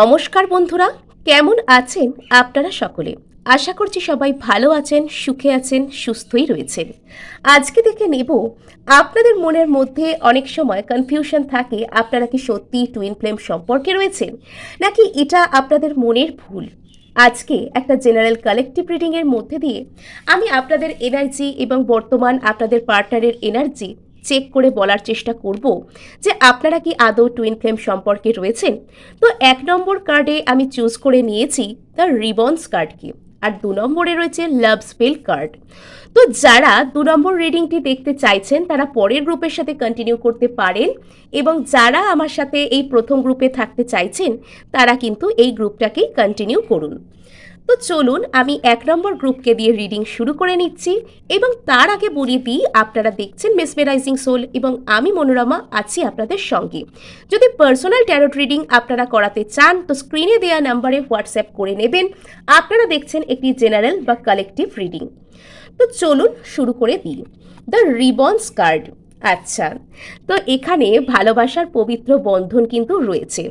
নমস্কার বন্ধুরা, কেমন আছেন আপনারা সকলে? আশা করছি সবাই ভালো আছেন, সুখে আছেন, সুস্থই রয়েছেন। আজকে দেখে নেব, আপনাদের মনের মধ্যে অনেক সময় কনফিউশন থাকে, আপনারা কি সত্যি টুইন ফ্লেম সম্পর্কে রয়েছেন? নাকি এটা আপনাদের মনের ভুল? আজকে একটা জেনারেল কালেকটিভ রিডিংয়ের মধ্যে দিয়ে আমি আপনাদের এনার্জি এবং বর্তমান আপনাদের পার্টনারের এনার্জি চেক করে বলার চেষ্টা করব যে আপনারা কি আদৌ টুইন ফ্লেম সম্পর্কে রয়েছেন। তো এক নম্বর কার্ডে আমি চুজ করে নিয়েছি দ্য রিবন্স কার্ডকে আর দু নম্বরে রয়েছে লাভ স্পেল কার্ড তো যারা দু নম্বর রিডিংটি দেখতে চাইছেন, তারা পরের গ্রুপের সাথে কন্টিনিউ করতে পারেন এবং যারা আমার সাথে এই প্রথম গ্রুপে থাকতে চাইছেন, তারা কিন্তু এই গ্রুপটাকেই কন্টিনিউ করুন। তো চলুন আমি এক নম্বর গ্রুপকে দিয়ে রিডিং শুরু করে নিচ্ছি এবং তার আগে বলিয়ে দিই, আপনারা দেখছেন মেসমেরাইজিং সোল এবং আমি মনোরমা আছি আপনাদের সঙ্গে। যদি পার্সোনাল ট্যারোট রিডিং আপনারা করাতে চান, তো স্ক্রিনে দেওয়া নাম্বারে হোয়াটসঅ্যাপ করে নেবেন। আপনারা দেখছেন একটি জেনারেল বা কালেকটিভ রিডিং তো চলুন শুরু করে দিই। দ্য রিবন্স কার্ড আচ্ছা তো এখানে ভালোবাসার পবিত্র বন্ধন কিন্তু রয়েছে।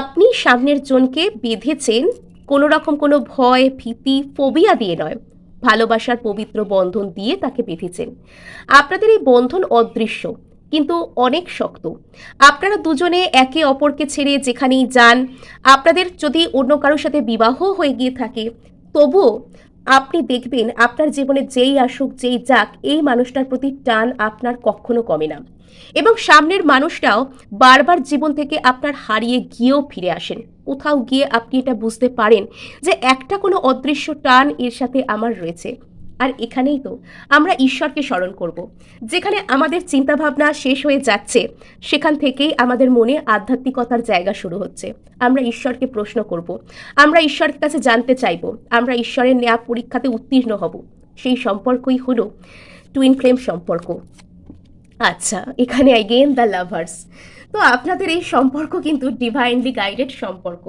আপনি সামনের জনকে বেঁধেছেন কোনো রকম কোনো ভয়, ভীতি, ফোবিয়া দিয়ে নয়। ভালোবাসার পবিত্র বন্ধন দিয়ে তাকে বেঁধেছেন আপনাদের এই বন্ধন অদৃশ্য, কিন্তু অনেক শক্ত। আপনারা দুজনে একে অপরকে ছেড়ে যেখানেই যান, আপনাদের যদি অন্য কারোর সাথে বিবাহ হয়ে গিয়ে থাকে, তবুও আপনি দেখবেন আপনার জীবনে যেই আসুক, যেই যাক, এই মানুষটার প্রতি টান আপনার কখনো কমে না। এবং সামনের মানুষটাও বারবার জীবন থেকে আপনার হারিয়ে গিয়েও ফিরে আসেন। কোথাও গিয়ে আপনি এটা বুঝতে পারেন যে একটা কোনো অদৃশ্য টান এর সাথে আমার রয়েছে। আর এখানেই তো আমরা ঈশ্বরকে স্মরণ করব। যেখানে আমাদের চিন্তাভাবনা শেষ হয়ে যাচ্ছে, সেখান থেকেই আমাদের মনে আধ্যাত্মিকতার জায়গা শুরু হচ্ছে। আমরা ঈশ্বরকে প্রশ্ন করব। আমরা ঈশ্বরের কাছে জানতে চাইব। আমরা ঈশ্বরের নেয়া পরীক্ষাতে উত্তীর্ণ হব। সেই সম্পর্কই হলো টুইন ফ্লেম সম্পর্ক। আচ্ছা এখানে অ্যাগেন দ্য লাভার্স তো আপনাদের এই সম্পর্ক কিন্তু ডিভাইনলি গাইডেড সম্পর্ক।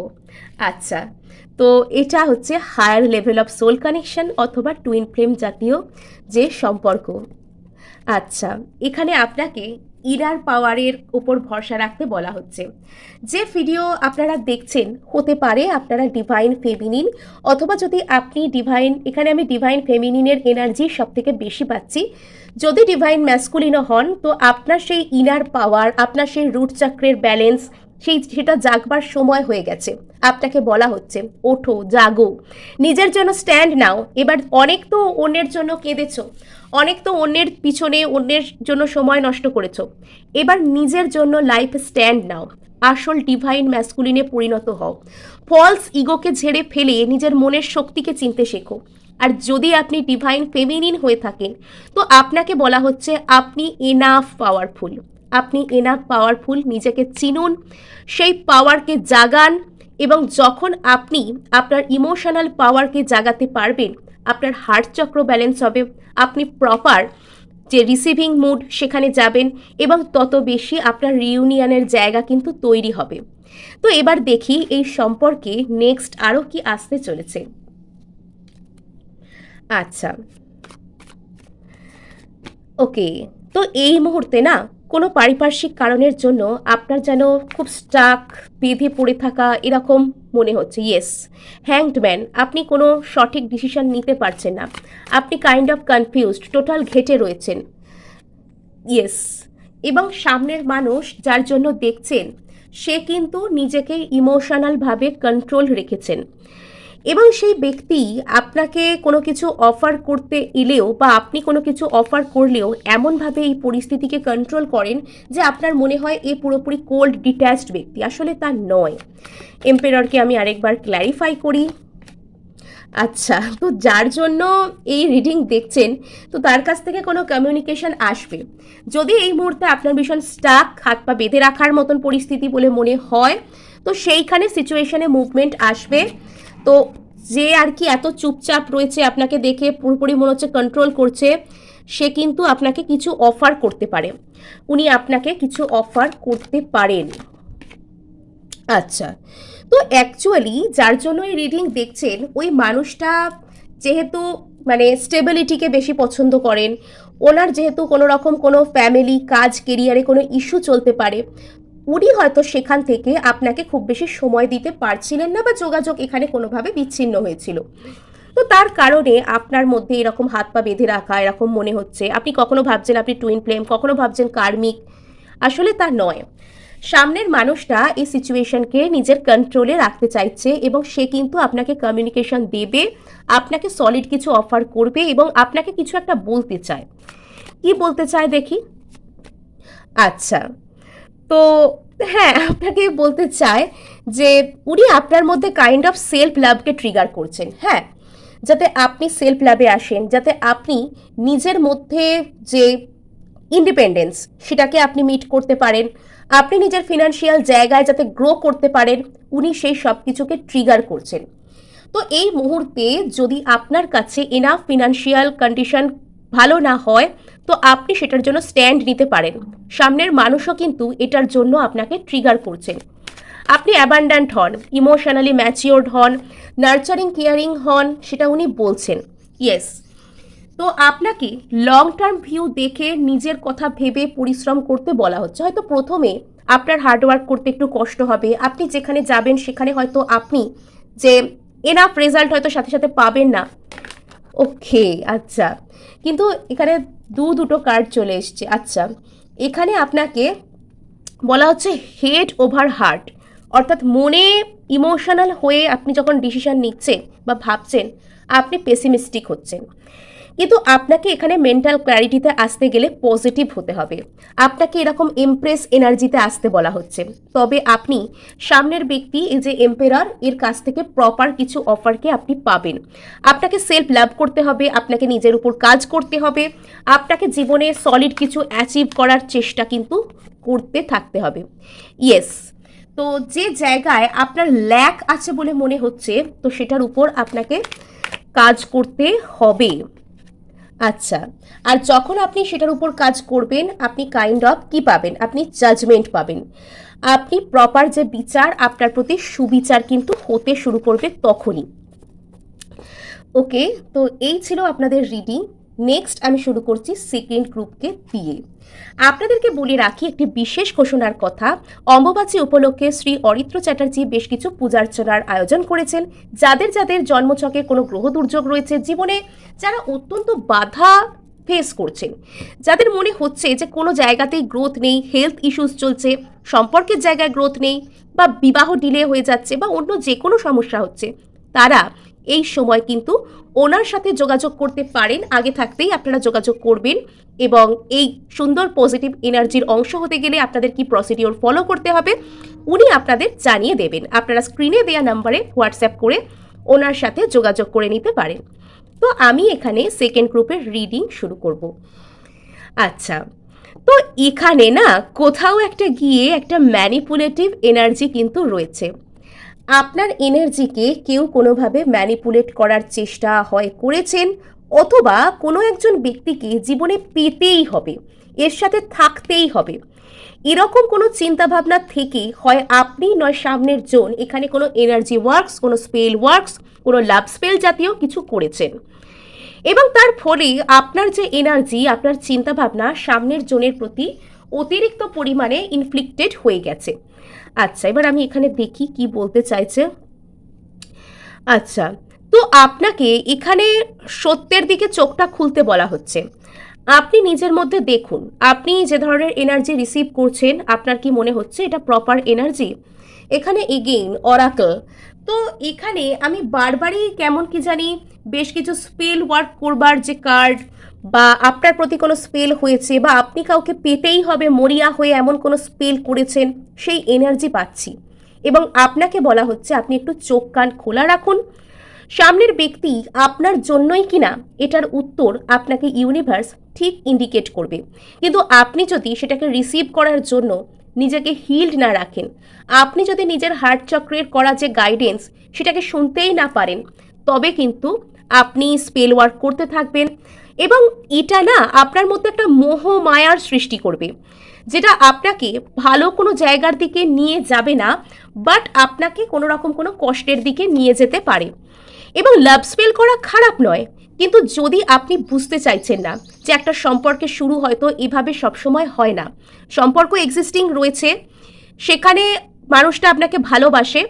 আচ্ছা তো এটা হচ্ছে higher level of soul connection অথবা টুইন ফ্লেম জাতীয় যে সম্পর্ক। আচ্ছা এখানে আপনাকে ইরার পাওয়ারের ওপর ভরসা রাখতে বলা হচ্ছে। যে ভিডিও আপনারা দেখছেন, হতে পারে আপনারা ডিভাইন ফেমিনিন অথবা যদি আপনি ডিভাইন এখানে আমি ডিভাইন ফেমিনিনের এনার্জি সব থেকে বেশি পাচ্ছি। যদি ডিভাইন ম্যাসকুলিনও হন, তো আপনার সেই ইনার পাওয়ার আপনার সেই রুট চক্রের ব্যালেন্স সেই সেটা জাগবার সময় হয়ে গেছে। আপনাকে বলা হচ্ছে, ওঠো, জাগো। নিজের জন্য স্ট্যান্ড নাও। এবার অনেক তো অন্যের জন্য কেঁদেছো। অনেক তো অন্যের পিছনে অন্যের জন্য সময় নষ্ট করেছ। এবার নিজের জন্য লাইফ স্ট্যান্ড নাও। আসল ডিভাইন ম্যাসকুলিনে পরিণত হও। ফলস ইগোকে ঝেড়ে ফেলে নিজের মনের শক্তিকে চিনতে শেখো। আর যদি আপনি ডিভাইন ফেমিনিন হয়ে থাকেন, তো আপনাকে বলা হচ্ছে আপনি এনাফ পাওয়ারফুল আপনি এনাফ পাওয়ারফুল নিজেকে চিনুন, সেই পাওয়ারকে জাগান এবং যখন আপনি আপনার ইমোশনাল পাওয়ারকে জাগাতে পারবেন, আপনার হার্ট চক্র ব্যালেন্স হবে, আপনি প্রপার যে রিসিভিং মুড সেখানে যাবেন এবং তত বেশি আপনার রিউনিয়নের জায়গা কিন্তু তৈরি হবে। তো এবার দেখি এই সম্পর্কে নেক্সট আরও কি আসতে চলেছে। আচ্ছা। ওকে তো এই মুহূর্তে না কোনো পারিপার্শ্বিক কারণের জন্য আপনার যেন খুব স্টাক বেঁধে পড়ে থাকা এরকম মনে হচ্ছে। ইয়েস হ্যাংডম্যান আপনি কোনো সঠিক ডিসিশন নিতে পারছেন না। আপনি কাইন্ড অফ কনফিউজড টোটাল ঘেটে রয়েছেন। ইয়েস এবং সামনের মানুষ যার জন্য দেখছেন, সে কিন্তু নিজেকে ইমোশনালভাবে কন্ট্রোল রেখেছেন। এবং সেই ব্যক্তি আপনাকে কোনো কিছু অফার করতে এলেও বা আপনি কোনো কিছু অফার করলেও এমনভাবে এই পরিস্থিতিকে কন্ট্রোল করেন যে আপনার মনে হয় এ পুরোপুরি কোল্ড ডিট্যাচড ব্যক্তি। আসলে তা নয়। এম্পেররকে আমি আরেকবার ক্ল্যারিফাই করি। আচ্ছা তো যার জন্য এই রিডিং দেখছেন, তো তার কাছ থেকে কোনো কমিউনিকেশন আসবে। যদি এই মুহূর্তে আপনার ভীষণ স্টাক হাত পা বেঁধে রাখার মতন পরিস্থিতি বলে মনে হয়, তো সেইখানে সিচুয়েশনে মুভমেন্ট আসবে। তো যে আর কি এত চুপচাপ রয়েছে, আপনাকে দেখে পুরোপুরি মনে হচ্ছে কন্ট্রোল করছে, সে কিন্তু আপনাকে কিছু অফার করতে পারে। উনি আপনাকে কিছু অফার করতে পারেন। আচ্ছা তো অ্যাকচুয়ালি যার জন্য এই রিডিং দেখছেন, ওই মানুষটা যেহেতু মানে স্টেবিলিটিকে বেশি পছন্দ করেন, ওনার যেহেতু কোনো রকম কোনো ফ্যামিলি কাজ কেরিয়ারে কোনো ইস্যু চলতে পারে উনি হয়তো সেখান থেকে আপনাকে খুব বেশি সময় দিতে পারছিলেন না বা যোগাযোগ এখানে কোনোভাবে বিচ্ছিন্ন হয়েছিল। তো তার কারণে আপনার মধ্যে এরকম হাত পা বেঁধে রাখা, এরকম মনে হচ্ছে। আপনি কখনো ভাবছেন আপনি টুইন ফ্লেম কখনো ভাবছেন কার্মিক আসলে তা নয়। সামনের মানুষটা এই সিচুয়েশনকে নিজের কন্ট্রোলে রাখতে চাইছে এবং সে কিন্তু আপনাকে কমিউনিকেশন দেবে, আপনাকে সলিড কিছু অফার করবে এবং আপনাকে কিছু একটা বলতে চায়। কি বলতে চায় দেখি? আচ্ছা। তো হ্যাঁ আপনাকে বলতে চায় যে উনি আপনার মধ্যে কাইন্ড অফ সেলফ লাভকে ট্রিগার করছেন হ্যাঁ? যাতে আপনি সেলফ লাভে আসেন, যাতে আপনি নিজের মধ্যে যে ইন্ডিপেন্ডেন্স সেটাকে আপনি মিট করতে পারেন, আপনি নিজের ফিনান্সিয়াল জায়গায় যাতে গ্রো করতে পারেন, উনি সেই সব কিছুকে ট্রিগার করছেন। তো এই মুহূর্তে যদি আপনার কাছে এনাফ ফিনান্সিয়াল কন্ডিশন ভালো না হয় তো আপনি সেটার জন্য স্ট্যান্ড নিতে পারেন। সামনের মানুষও কিন্তু এটার জন্য আপনাকে ট্রিগার করছেন। আপনি অ্যাবান্ডান্ট হন ইমোশনালি ম্যাচিওর্ড হন নার্চারিং কেয়ারিং হন, সেটা উনি বলছেন। ইয়েস তো আপনাকে লং টার্ম ভিউ দেখে নিজের কথা ভেবে পরিশ্রম করতে বলা হচ্ছে। হয়তো প্রথমে আপনার হার্ডওয়ার্ক করতে একটু কষ্ট হবে। আপনি যেখানে যাবেন, সেখানে হয়তো আপনি যে এনাফ রেজাল্ট হয়তো সাথে সাথে পাবেন না। ওকে আচ্ছা। কিন্তু এখানে দু দুটো কার্ড চলে এসছে। আচ্ছা এখানে আপনাকে বলা হচ্ছে হেড ওভার হার্ট অর্থাৎ মনে ইমোশনাল হয়ে আপনি যখন ডিসিশান নিচ্ছেন বা ভাবছেন, আপনি পেসিমিস্টিক হচ্ছেন। কিন্তু আপনাকে এখানে মেন্টাল ক্ল্যারিটিতে আসতে গেলে পজিটিভ হতে হবে। আপনাকে এরকম এমপ্রেস এনার্জিতে আসতে বলা হচ্ছে। তবে আপনি সামনের ব্যক্তি, এই যে এম্পেরার এর কাছ থেকে প্রপার কিছু অফারকে আপনি পাবেন। আপনাকে সেলফ লাভ করতে হবে, আপনাকে নিজের উপর কাজ করতে হবে, আপনাকে জীবনে সলিড কিছু অ্যাচিভ করার চেষ্টা কিন্তু করতে থাকতে হবে। ইয়েস তো যে জায়গায় আপনার ল্যাক আছে বলে মনে হচ্ছে, তো সেটার উপর আপনাকে কাজ করতে হবে। আচ্ছা আর যখন আপনি সেটার উপর কাজ করবেন, আপনি কাইন্ড অফ কি পাবেন? আপনি জাজমেন্ট পাবেন। আপনি প্রপার যে বিচার, আপনার প্রতি সুবিচার কিন্তু হতে শুরু করবে তখনই। ওকে তো এই ছিল আপনাদের রিডিং নেক্সট আমি শুরু করছি সেকেন্ড গ্রুপকে দিয়ে আপনাদেরকে বলে রাখি, একটি বিশেষ ঘোষণার কথা, অম্বুবাচী উপলক্ষে শ্রী অরিত্র চ্যাটার্জি বেশ কিছু পূজার্চনার আয়োজন করেছেন, যাদের যাদের জন্মচকে কোনো গ্রহ দুর্যোগ রয়েছে জীবনে, যারা অত্যন্ত বাধা ফেস করছেন। যাদের মনে হচ্ছে যে কোনো জায়গাতেই গ্রোথ নেই হেলথ ইস্যুস চলছে, সম্পর্কের জায়গায় গ্রোথ নেই, বা বিবাহ ডিলে হয়ে যাচ্ছে, বা অন্য যে কোনো সমস্যা হচ্ছে তারা এই সময় কিন্তু ওনার সাথে যোগাযোগ করতে পারেন। আগে থাকতেই আপনারা যোগাযোগ করবেন এবং এই সুন্দর পজিটিভ এনার্জির অংশ হতে গেলে আপনাদের কি প্রসিডিওর ফলো করতে হবে, উনি আপনাদের জানিয়ে দেবেন। আপনারা স্ক্রিনে দেওয়া নাম্বারে হোয়াটসঅ্যাপ করে ওনার সাথে যোগাযোগ করে নিতে পারেন। তো আমি এখানে সেকেন্ড গ্রুপের রিডিং শুরু করব। আচ্ছা তো এখানে না কোথাও একটা গিয়ে একটা ম্যানিপুলেটিভ এনার্জি কিন্তু রয়েছে। আপনার এনার্জিকে কেউ কোনোভাবে ম্যানিপুলেট করার চেষ্টা হয় করেছেন অথবা কোনো একজন ব্যক্তিকে জীবনে পেতেই হবে, এর সাথে থাকতেই হবে। এরকম কোনো চিন্তাভাবনা থেকে হয় আপনি নয় সামনের জন, এখানে কোনো এনার্জি ওয়ার্কস কোনো স্পেল ওয়ার্কস কোনো লাভ স্পেল জাতীয় কিছু করেছেন। এবং তার ফলে আপনার যে এনার্জি আপনার চিন্তাভাবনা সামনের জনের প্রতি অতিরিক্ত পরিমাণে ইনফ্লিক্টেড হয়ে গেছে। আচ্ছা এবার আমি এখানে দেখি কি বলতে চাইছে। আচ্ছা তো আপনাকে এখানে সত্যের দিকে চোখটা খুলতে বলা হচ্ছে। আপনি নিজের মধ্যে দেখুন, আপনি যে ধরনের এনার্জি রিসিভ করছেন, আপনার কি মনে হচ্ছে এটা প্রপার এনার্জি এখানে এগেইন অরাকল তো এখানে আমি বারবারই কেমন কি জানি, বেশ কিছু স্পেল ওয়ার্ক করবার যে কার্ড বা আপনার প্রতি কোনো স্পেল হয়েছে বা আপনি কাউকে পেতেই হবে, মরিয়া হয়ে এমন কোনো স্পেল করেছেন, সেই এনার্জি পাচ্ছি। এবং আপনাকে বলা হচ্ছে আপনি একটু চোখ কান খোলা রাখুন। সামনের ব্যক্তি আপনার জন্যই কিনা এটার উত্তর আপনাকে ইউনিভার্স ঠিক ইন্ডিকেট করবে। কিন্তু আপনি যদি সেটাকে রিসিভ করার জন্য নিজেকে হিল্ড না রাখেন, আপনি যদি নিজের হার্ট চক্রের করা যে গাইডেন্স সেটাকে শুনতেই না পারেন, তবে কিন্তু আপনি স্পেল ওয়ার্ক করতে থাকবেন। এবং এটা না আপনার মধ্যে একটা মোহ, মায়ার সৃষ্টি করবে, যেটা আপনাকে ভালো কোনো জায়গার দিকে নিয়ে যাবে না বাট আপনাকে কোনো রকম কোনো কষ্টের দিকে নিয়ে যেতে পারে। এবং লাভ স্পেল করা খারাপ নয়, কিন্তু যদি আপনি বুঝতে চাইছেন না যে একটা সম্পর্কে শুরু হয়তো এভাবে সবসময় হয় না। সম্পর্ক এক্সিস্টিং রয়েছে, সেখানে মানুষটা আপনাকে ভালোবাসে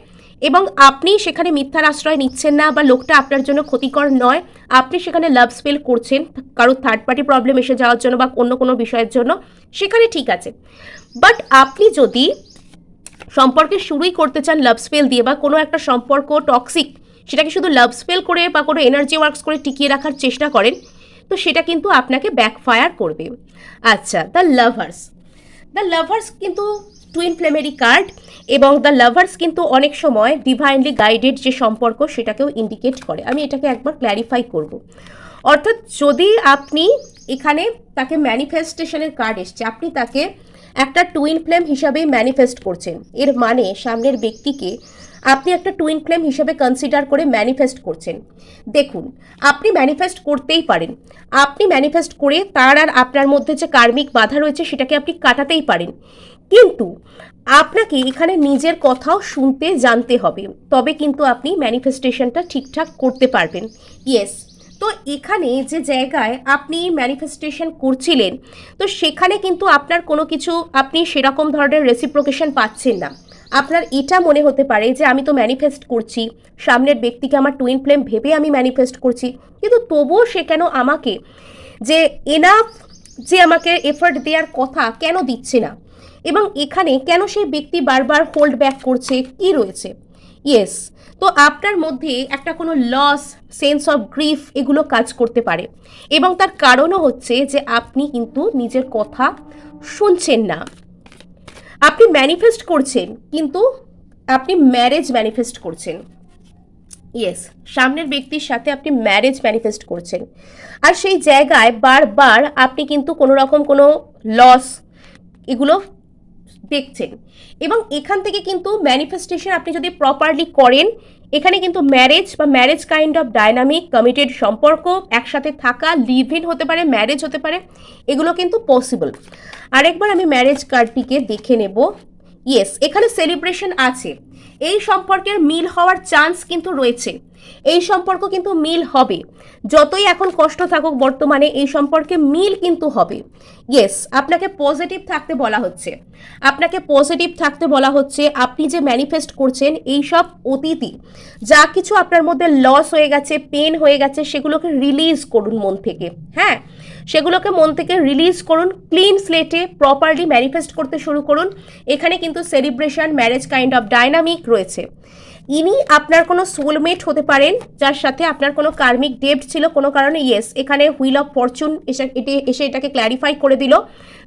এবং আপনি সেখানে মিথ্যার আশ্রয় নিচ্ছেন না বা লোকটা আপনার জন্য ক্ষতিকর নয়, আপনি সেখানে লাভ স্পেল করছেন, কারও থার্ড পার্টি প্রবলেম এসে যাওয়ার জন্য বা অন্য কোনো বিষয়ের জন্য, সেখানে ঠিক আছে। বাট আপনি যদি সম্পর্কে শুরুই করতে চান লাভ স্পেল দিয়ে বা কোনো একটা সম্পর্ক টক্সিক সেটাকে শুধু লাভ স্পেল করে বা কোনো এনার্জি ওয়ার্কস করে টিকিয়ে রাখার চেষ্টা করেন, তো সেটা কিন্তু আপনাকে ব্যাকফায়ার করবে। আচ্ছা দ্য লাভার্স দ্য লাভার্স কিন্তু টুইন ফ্লেমেরই কার্ড এবং দ্য লাভার্স কিন্তু অনেক সময় ডিভাইনলি গাইডেড যে সম্পর্ক সেটাকেও ইন্ডিকেট করে। আমি এটাকে একবার ক্ল্যারিফাই করব। অর্থাৎ যদি আপনি এখানে তাকে ম্যানিফেস্টেশনের কার্ড এসছে, আপনি তাকে একটা টুইন ফ্লেম হিসাবেই ম্যানিফেস্ট করছেন। এর মানে সামনের ব্যক্তিকে আপনি একটা টুইন ফ্লেম হিসেবে কনসিডার করে ম্যানিফেস্ট করছেন। দেখুন, আপনি ম্যানিফেস্ট করতেই পারেন। আপনি ম্যানিফেস্ট করে তার আর আপনার মধ্যে যে কার্মিক বাধা রয়েছে সেটাকে আপনি কাটাতেই পারেন। কিন্তু আপনাকে এখানে নিজের কথাও শুনতে জানতে হবে। তবে কিন্তু আপনি ম্যানিফেস্টেশনটা ঠিকঠাক করতে পারবেন। ইয়েস তো এখানে যে জায়গায় আপনি ম্যানিফেস্টেশন করছিলেন, তো সেখানে কিন্তু আপনার কোনো কিছু আপনি সেরকম ধরনের রেসিপ্রোকেশন পাচ্ছেন না। আপনার এটা মনে হতে পারে যে আমি তো ম্যানিফেস্ট করছি, সামনের ব্যক্তিকে আমার টুইন ফ্লেম ভেবে আমি ম্যানিফেস্ট করছি, কিন্তু তবুও সে কেন আমাকে যে এনাফ যে আমাকে এফর্ট দেওয়ার কথা কেন দিচ্ছে না? এবং এখানে কেন সেই ব্যক্তি বারবার হোল্ড ব্যাক করছে, কি রয়েছে? ইয়েস তো আপনার মধ্যে একটা কোনো লস সেন্স অফ গ্রিফ এগুলো কাজ করতে পারে। এবং তার কারণও হচ্ছে যে আপনি কিন্তু নিজের কথা শুনছেন না। আপনি ম্যানিফেস্ট করছেন, কিন্তু আপনি ম্যারেজ ম্যানিফেস্ট করছেন। ইয়েস সামনের ব্যক্তির সাথে আপনি ম্যারেজ ম্যানিফেস্ট করছেন। আর সেই জায়গায় বারবার আপনি কিন্তু কোনো রকম কোনো লস এগুলো দেখছেন। এবং এখান থেকে কিন্তু ম্যানিফেস্টেশন আপনি যদি প্রপারলি করেন, এখানে কিন্তু ম্যারেজ বা marriage kind of dynamic committed সম্পর্ক একসাথে থাকা লিভ ইন হতে পারে ম্যারেজ হতে পারে, এগুলো কিন্তু পসিবল আরেকবার আমি ম্যারেজ কার্ডটিকে দেখে নেব। ইয়েস এখানে সেলিব্রেশন আছে। এই সম্পর্কের মিল হওয়ার চান্স কিন্তু রয়েছে। এই সম্পর্ক কিন্তু মিল হবে। যতই এখন কষ্ট থাকুক, বর্তমানে এই সম্পর্কে মিল কিন্তু হবে। ইয়েস আপনাকে পজিটিভ থাকতে বলা হচ্ছে। আপনাকে পজিটিভ থাকতে বলা হচ্ছে, আপনি যে ম্যানিফেস্ট করছেন, এই সব অতীতই যা কিছু আপনার মধ্যে লস হয়ে গেছে পেন হয়ে গেছে, সেগুলোকে রিলিজ করুন মন থেকে। হ্যাঁ? সেগুলোকে মন থেকে রিলিজ করুন ক্লিন স্লেটে প্রপারলি ম্যানিফেস্ট করতে শুরু করুন। এখানে কিন্তু celebration marriage kind of dynamic রয়েছে। ইনি আপনার কোনো সোলমেট হতে পারেন, যার সাথে আপনার কোনো কার্মিক ডেপ্ট ছিল কোনো কারণে ইয়েস এখানে হুইল অফ ফরচুন এসে, এটি এসে এটাকে ক্ল্যারিফাই করে দিল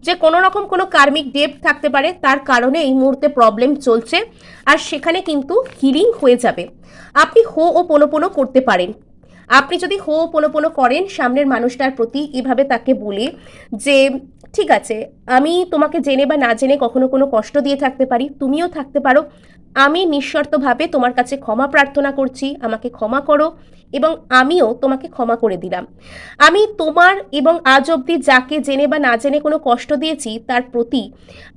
যে কোনো রকম কোনো কার্মিক ডেপ্ট থাকতে পারে, তার কারণে এই মুহূর্তে প্রবলেম চলছে। আর সেখানে কিন্তু হিলিং হয়ে যাবে। আপনি হো ও পোনো পোনো করতে পারেন। আপনি যদি হো পোনো পোনো করেন, সামনের মানুষটার প্রতি এভাবে তাকে বলে যে, ঠিক আছে, আমি তোমাকে জেনে বা না জেনে কখনো কোনো কষ্ট দিয়ে থাকতে পারি, তুমিও থাকতে পারো। আমি নিঃশর্তভাবে তোমার কাছে ক্ষমা প্রার্থনা করছি, আমাকে ক্ষমা করো এবং আমিও তোমাকে ক্ষমা করে দিলাম। আমি তোমার এবং আজ অবধি যাকে জেনে বা না জেনে কোনো কষ্ট দিয়েছি, তার প্রতি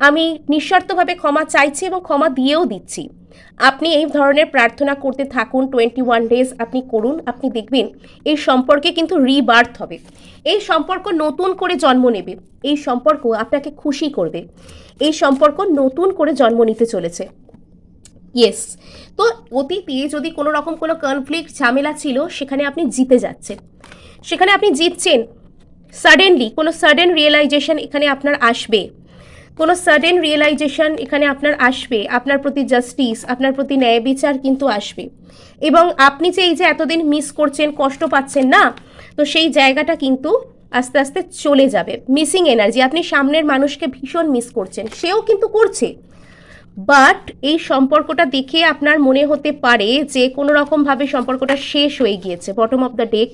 আমি নিঃশর্তভাবে ক্ষমা চাইছি এবং ক্ষমা দিয়েও দিচ্ছি। আপনি এই ধরনের প্রার্থনা করতে থাকুন টোয়েন্টি ওয়ান ডেজ আপনি করুন, আপনি দেখবেন এই সম্পর্কে কিন্তু রিবার্থ হবে। এই সম্পর্ক নতুন করে জন্ম নেবে, এই সম্পর্ক আপনাকে খুশি করবে। এই সম্পর্ক নতুন করে জন্ম নিতে চলেছে। ইয়েস তো অতীতে যদি কোনো রকম কোনো কনফ্লিক্ট ঝামেলা ছিল, সেখানে আপনি জিতে যাচ্ছেন। সেখানে আপনি জিতছেন। সাডেনলি কোনো সাডেন রিয়েলাইজেশন এখানে আপনার আসবে। কোনো সাডেন রিয়েলাইজেশন এখানে আপনার আসবে, আপনার প্রতি জাস্টিস আপনার প্রতি ন্যায় বিচার কিন্তু আসবে। এবং আপনি যে এই যে এতদিন মিস করছেন, কষ্ট পাচ্ছেন না, তো সেই জায়গাটা কিন্তু আস্তে আস্তে চলে যাবে। মিসিং এনার্জি আপনি সামনের মানুষকে ভীষণ মিস করছেন, সেও কিন্তু করছে। বাট এই সম্পর্কটা দেখে আপনার মনে হতে পারে যে কোনো রকমভাবে সম্পর্কটা শেষ হয়ে গিয়েছে। বটম অফ দ্য ডেক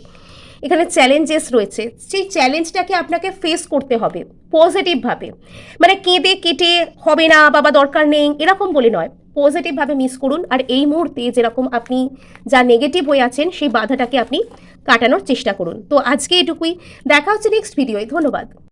এখানে চ্যালেঞ্জেস রয়েছে। সেই চ্যালেঞ্জটাকে আপনাকে ফেস করতে হবে পজিটিভভাবে মানে কেঁদে কেটে হবে না, বাবা দরকার নেই, এরকম বলে নয়। পজিটিভভাবে মিস করুন আর এই মুহূর্তে যেরকম আপনি যা নেগেটিভ হয়ে আছেন, সেই বাধাটাকে আপনি কাটানোর চেষ্টা করুন। তো আজকে এটুকুই। দেখা হচ্ছে নেক্সট ভিডিওয় ধন্যবাদ।